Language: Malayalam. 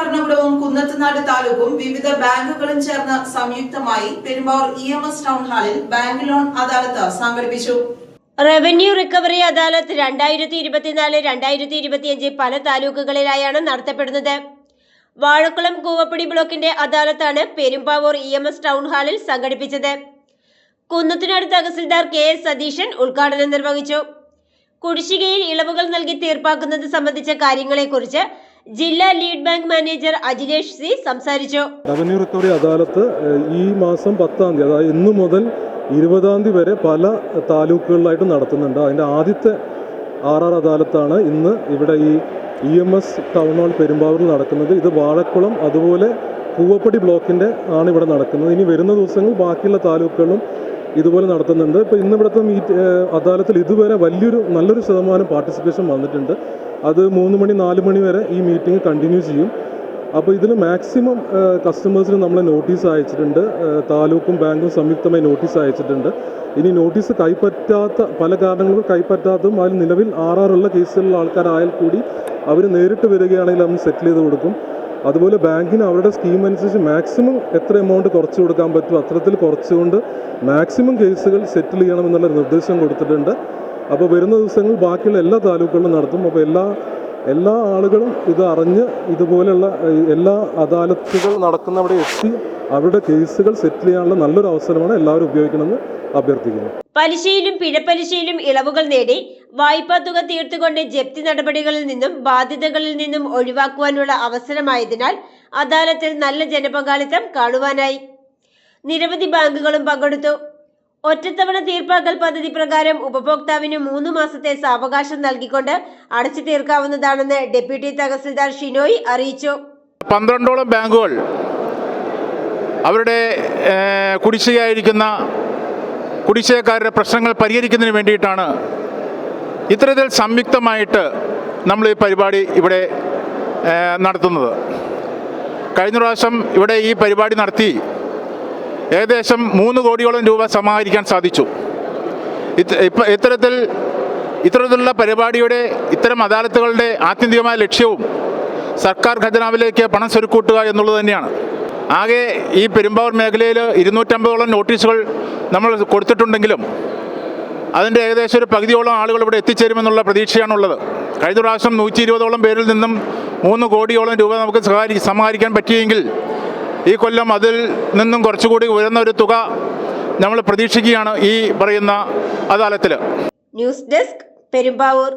ഭരണകൂടവും കുന്നത്തുനാട് താലൂക്കും വിവിധ ബാങ്കുകളും ചേർന്ന് സംയുക്തമായി Perumbavoor E M S town ഹാളിൽ ബാങ്ക് ലോൺ അദാലത്ത് സംഘടിപ്പിച്ചു. റവന്യൂ റിക്കവറി അദാലത്ത് രണ്ടായിരത്തി ഇരുപത്തിനാല് രണ്ടായിരത്തി ഇരുപത്തിയഞ്ച് പല താലൂക്കുകളിലായാണ് നടത്തപ്പെടുന്നത്. വാഴക്കുളം കൂവപ്പടി ബ്ലോക്കിന്റെ അദാലത്താണ് Perumbavoor E M S town ഹാളിൽ സംഘടിപ്പിച്ചത്. കുന്നത്തിനാട് തഹസിൽദാർ കെ എസ് സതീശൻ ഉദ്ഘാടനം നിർവഹിച്ചു. കുടിശ്ശികയിൽ ഇളവുകൾ നൽകി തീർപ്പാക്കുന്നത് സംബന്ധിച്ച കാര്യങ്ങളെക്കുറിച്ച് ജില്ലാ lead bank manager Ajilesh C സംസാരിച്ചു. റവന്യൂ റിക്കവറി അദാലത്ത് ഈ മാസം പത്താം തീയതി അതായത് ഇന്നു മുതൽ ഇരുപതാം തീയതി വരെ പല താലൂക്കുകളിലായിട്ട് നടത്തുന്നുണ്ട്. അതിന്റെ ആദ്യത്തെ ആർ ആർ അദാലത്താണ് ഇന്ന് ഇവിടെ ഈ E M S town hall പെരുമ്പാവൂരിൽ നടക്കുന്നത്. ഇത് വാഴക്കുളം അതുപോലെ പൂവപ്പടി ബ്ലോക്കിന്റെ ആണ് ഇവിടെ നടക്കുന്നത്. ഇനി വരുന്ന ദിവസങ്ങൾ ബാക്കിയുള്ള താലൂക്കുകളും ഇതുപോലെ നടത്തുന്നുണ്ട്. ഇപ്പോൾ ഇന്ന് ഇവിടുത്തെ മീറ്റ് അദാലത്തിൽ ഇതുവരെ വലിയൊരു നല്ലൊരു ശതമാനം പാർട്ടിസിപ്പേഷൻ വന്നിട്ടുണ്ട്. അത് മൂന്ന് മണി നാല് മണി വരെ ഈ മീറ്റിംഗ് കണ്ടിന്യൂ ചെയ്യും. അപ്പോൾ ഇതിൽ മാക്സിമം കസ്റ്റമേഴ്സിന് നമ്മൾ നോട്ടീസ് അയച്ചിട്ടുണ്ട്. താലൂക്കും ബാങ്കും സംയുക്തമായി നോട്ടീസ് അയച്ചിട്ടുണ്ട്. ഇനി നോട്ടീസ് കൈപ്പറ്റാത്ത പല കാരണങ്ങളും കൈപ്പറ്റാത്തതും അതിൽ നിലവിൽ ആറാറുള്ള കേസുകളിലുള്ള ആൾക്കാരായാൽ കൂടി അവർ നേരിട്ട് വരികയാണെങ്കിൽ നമ്മൾ സെറ്റിൽ ചെയ്ത് കൊടുക്കും. അതുപോലെ ബാങ്കിന് അവരുടെ സ്കീം അനുസരിച്ച് മാക്സിമം എത്ര എമൗണ്ട് കുറച്ച് കൊടുക്കാൻ പറ്റുമോ അത്തരത്തിൽ കുറച്ചുകൊണ്ട് മാക്സിമം കേസുകൾ സെറ്റിൽ ചെയ്യണമെന്നുള്ള നിർദ്ദേശം കൊടുത്തിട്ടുണ്ട്. അപ്പോൾ വരുന്ന ദിവസങ്ങളിൽ ബാക്കിയുള്ള എല്ലാ താലൂക്കുകളിലും നടത്തും. അപ്പോൾ എല്ലാ എല്ലാ ആളുകളും ഇത് അറിഞ്ഞ് ഇതുപോലെയുള്ള എല്ലാ അദാലത്തുകൾ നടക്കുന്നവിടെ എത്തി അവരുടെ കേസുകൾ സെറ്റിൽ ചെയ്യാനുള്ള നല്ലൊരു അവസരമാണ് എല്ലാവരും ഉപയോഗിക്കണമെന്ന് അഭ്യർത്ഥിക്കുന്നു. പലിശയിലും പിഴപ്പലിശയിലും ഇളവുകൾ നേടി വായ്പാ തുക തീർത്തുകൊണ്ട് ജപ്തി നടപടികളിൽ നിന്നും ബാധ്യതകളിൽ നിന്നും ഒഴിവാക്കുവാനുള്ള അവസരമായതിനാൽ അദാലത്തിൽ നല്ല ജനപങ്കാളിത്തം കാണുവാനായി. നിരവധി ബാങ്കുകളും പങ്കെടുത്തു. ഒറ്റത്തവണ തീർപ്പാക്കൽ പദ്ധതി പ്രകാരം ഉപഭോക്താവിന് മൂന്ന് മാസത്തെ സാവകാശം നൽകിക്കൊണ്ട് അടച്ചു തീർക്കാവുന്നതാണെന്ന് ഡെപ്യൂട്ടി തഹസിൽദാർ ഷിനോയ് അറിയിച്ചു. പന്ത്രണ്ടോളം ബാങ്കുകൾ അവരുടെ കുടിശ്ശികയായിരിക്കുന്ന കുടിശ്ശികക്കാരുടെ പ്രശ്നങ്ങൾ പരിഹരിക്കുന്നതിന് വേണ്ടിയിട്ടാണ് ഇത്തരത്തിൽ സംയുക്തമായിട്ട് നമ്മൾ ഈ പരിപാടി ഇവിടെ നടത്തുന്നത്. കഴിഞ്ഞ പ്രാവശ്യം ഇവിടെ ഈ പരിപാടി നടത്തി ഏകദേശം മൂന്ന് കോടിയോളം രൂപ സമാഹരിക്കാൻ സാധിച്ചു. ഇത്തരത്തിൽ ഇത്തരത്തിലുള്ള പരിപാടിയുടെ ഇത്തരം അദാലത്തുകളുടെ ആത്യന്തികമായ ലക്ഷ്യവും സർക്കാർ ഖജനാവിലേക്ക് പണം സ്വരുക്കൂട്ടുക എന്നുള്ളത് തന്നെയാണ്. ആകെ ഈ പെരുമ്പാവൂർ മേഖലയിൽ ഇരുന്നൂറ്റമ്പതോളം നോട്ടീസുകൾ നമ്മൾ കൊടുത്തിട്ടുണ്ടെങ്കിലും അതിന്റെ ഏകദേശം ഒരു പകുതിയോളം ആളുകൾ ഇവിടെ എത്തിച്ചേരുമെന്നുള്ള പ്രതീക്ഷയാണുള്ളത്. കഴിഞ്ഞ പ്രാവശ്യം നൂറ്റി ഇരുപതോളം പേരിൽ നിന്നും മൂന്ന് കോടിയോളം രൂപ നമുക്ക് സഹാരി സമാഹരിക്കാൻ പറ്റിയെങ്കിൽ ഈ കൊല്ലം അതിൽ നിന്നും കുറച്ചുകൂടി ഉയർന്ന ഒരു തുക നമ്മൾ പ്രതീക്ഷിക്കുകയാണ് ഈ പറയുന്ന അദാലത്തിൽ ന്യൂസ് ഡെസ്ക് പെരുമ്പാവൂർ.